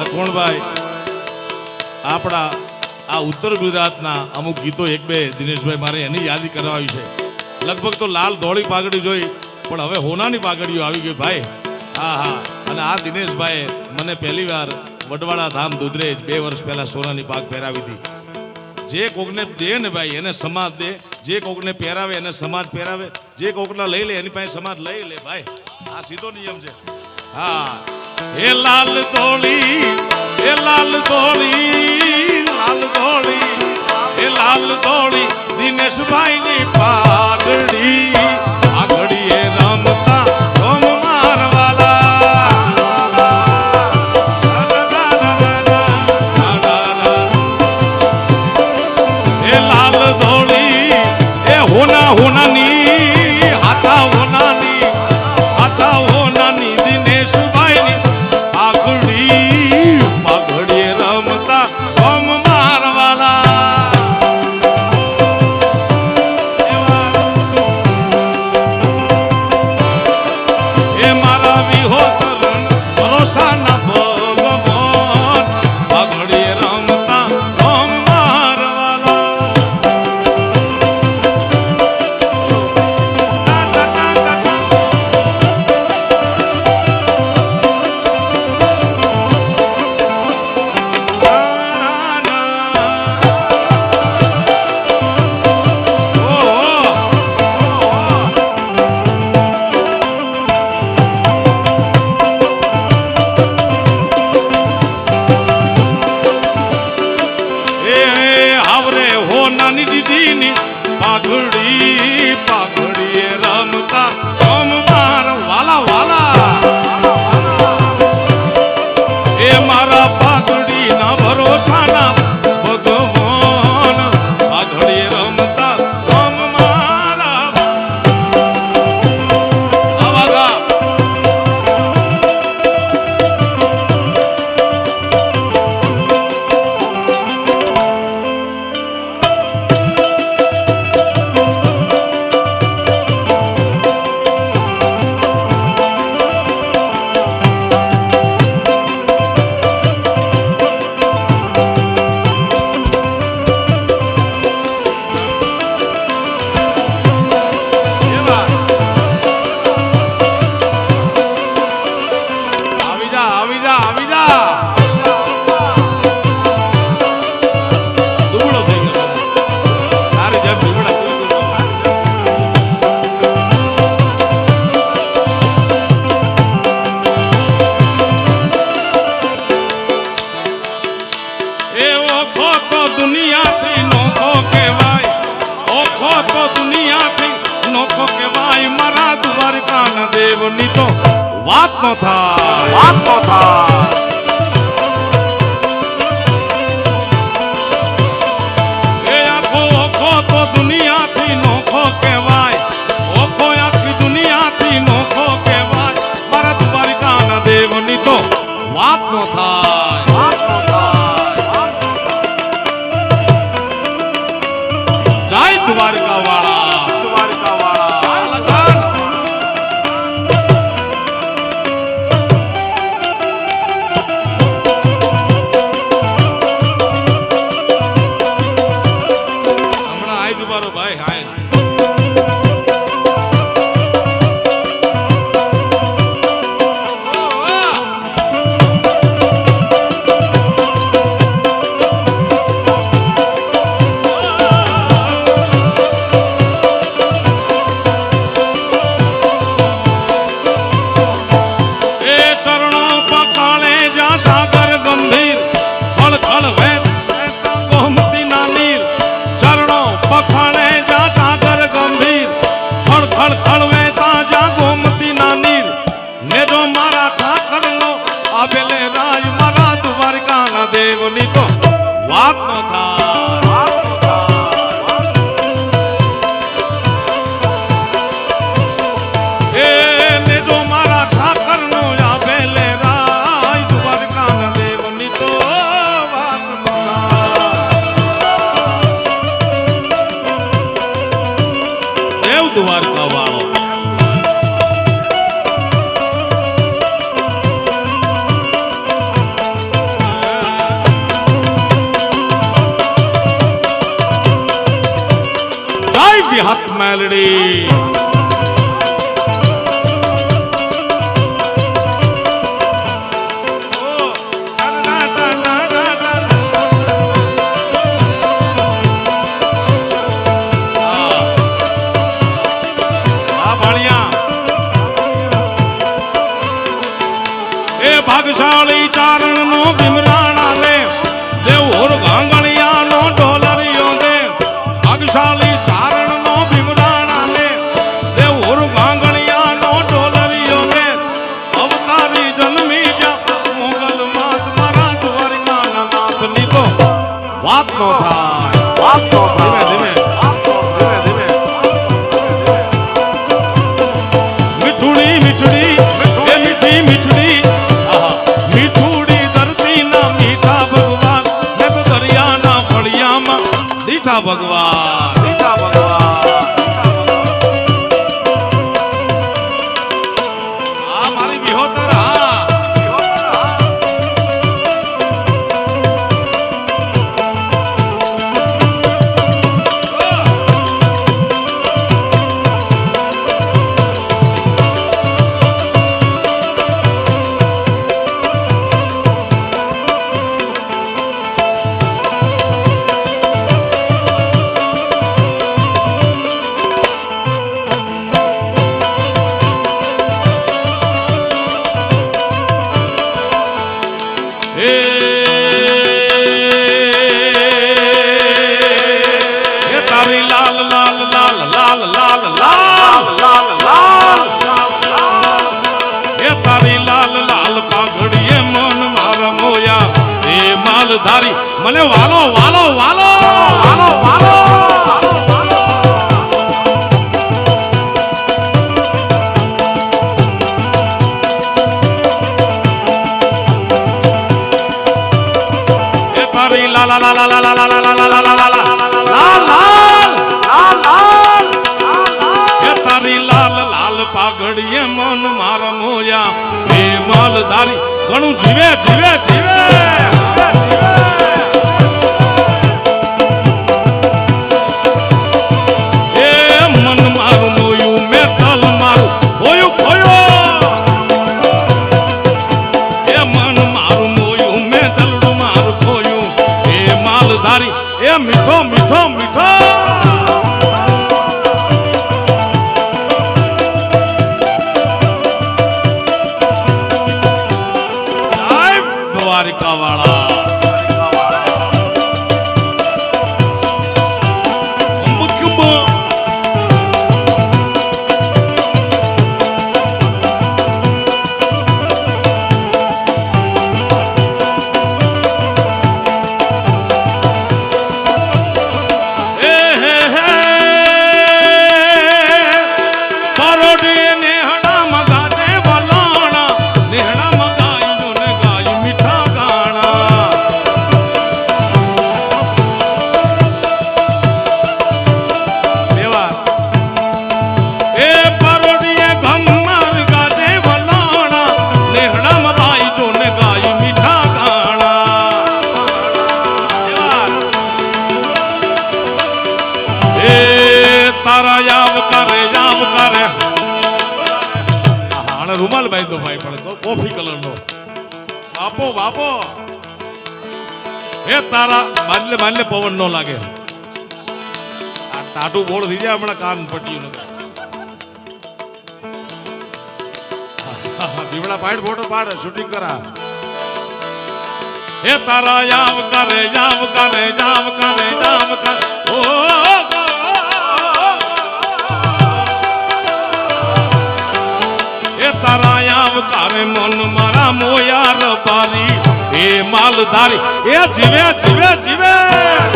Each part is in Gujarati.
લખમણભાઈ, આપણા આ ઉત્તર ગુજરાતના અમુક ગીતો એક બે દિનેશભાઈ મારે એની યાદી કરાવી છે. લગભગ તો લાલ ધોળી પાઘડી જોઈ, પણ હવે હોનાની પાઘડીઓ આવી ગઈ ભાઈ. હા હા. અને આ દિનેશભાઈએ મને પહેલી વાર વડવાડા ધામ દુધરેજ બે વર્ષ પહેલા સોનાની પાક પહેરાવી હતી. જે કોકને દે ને ભાઈ, એને સમાજ દે. જે કોકને પહેરાવે, એને સમાજ પહેરાવે. જે કોકના લઈ લે, એની પાસે સમાજ લઈ લે ભાઈ. આ સીધો નિયમ છે. હા. હે લાલ ધોળી હે લાલ ધોળી લાલ ધોળી હે લાલ ધોળી દિનેશભાઈ ની પાઘડી પાઘડી વાત ન મેલડી ભાગશાળી ચાર નો થાય વાત નો ધીમે ધીમે ધીમે ધીમે મીઠુડી મીઠુડી, એ મીઠી મીઠુડી. મીઠુડી ધરતી ના ભગવાન ભગવાન. માલધારી મને વાલો વાલો વાલો વાલો વાલો લાલ એ તારી લાલ લાલ પાઘડીએ મન મારા મોયા એ માલધારી ઘણું જીવે જીવે જીવે રૂમાલ બાંધો ભાઈ, પણ કોફી કલર નો બાપો બાપો. એ તારા માલ્ય માનલે પવન નો લાગે. આ તાટું બોળ થઈ જાય, હમણાં કાન પટ્યું નથી બીવડા પાડ, ફોટો પાડ શૂટિંગ કરા. એ તારા યાવ કરે યાવ કરે યાવ કરે યાવ કરે. ઓ બારી એ માલધારી. એ જીવે જીવે જીવે.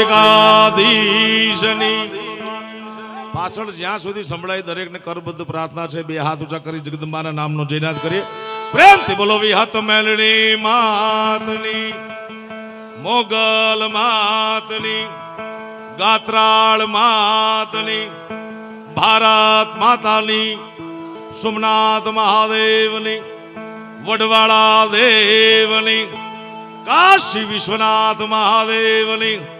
દ્વારિકાધીશની પાછળ જ્યાં સુધી સંભળાય દરેકને કરબદ્ધ પ્રાર્થના છે, બે હાથ ઊંચા કરી જગદંબાના નામનો જયનાદ કરીએ. પ્રેમથી બોલો વિહત મેલણી માતની, મોગલ માતની, ગાત્રાળ માતની, ભારત માતાની, સોમનાથ મહાદેવની, વડવાળા દેવની, કાશી વિશ્વનાથ મહાદેવની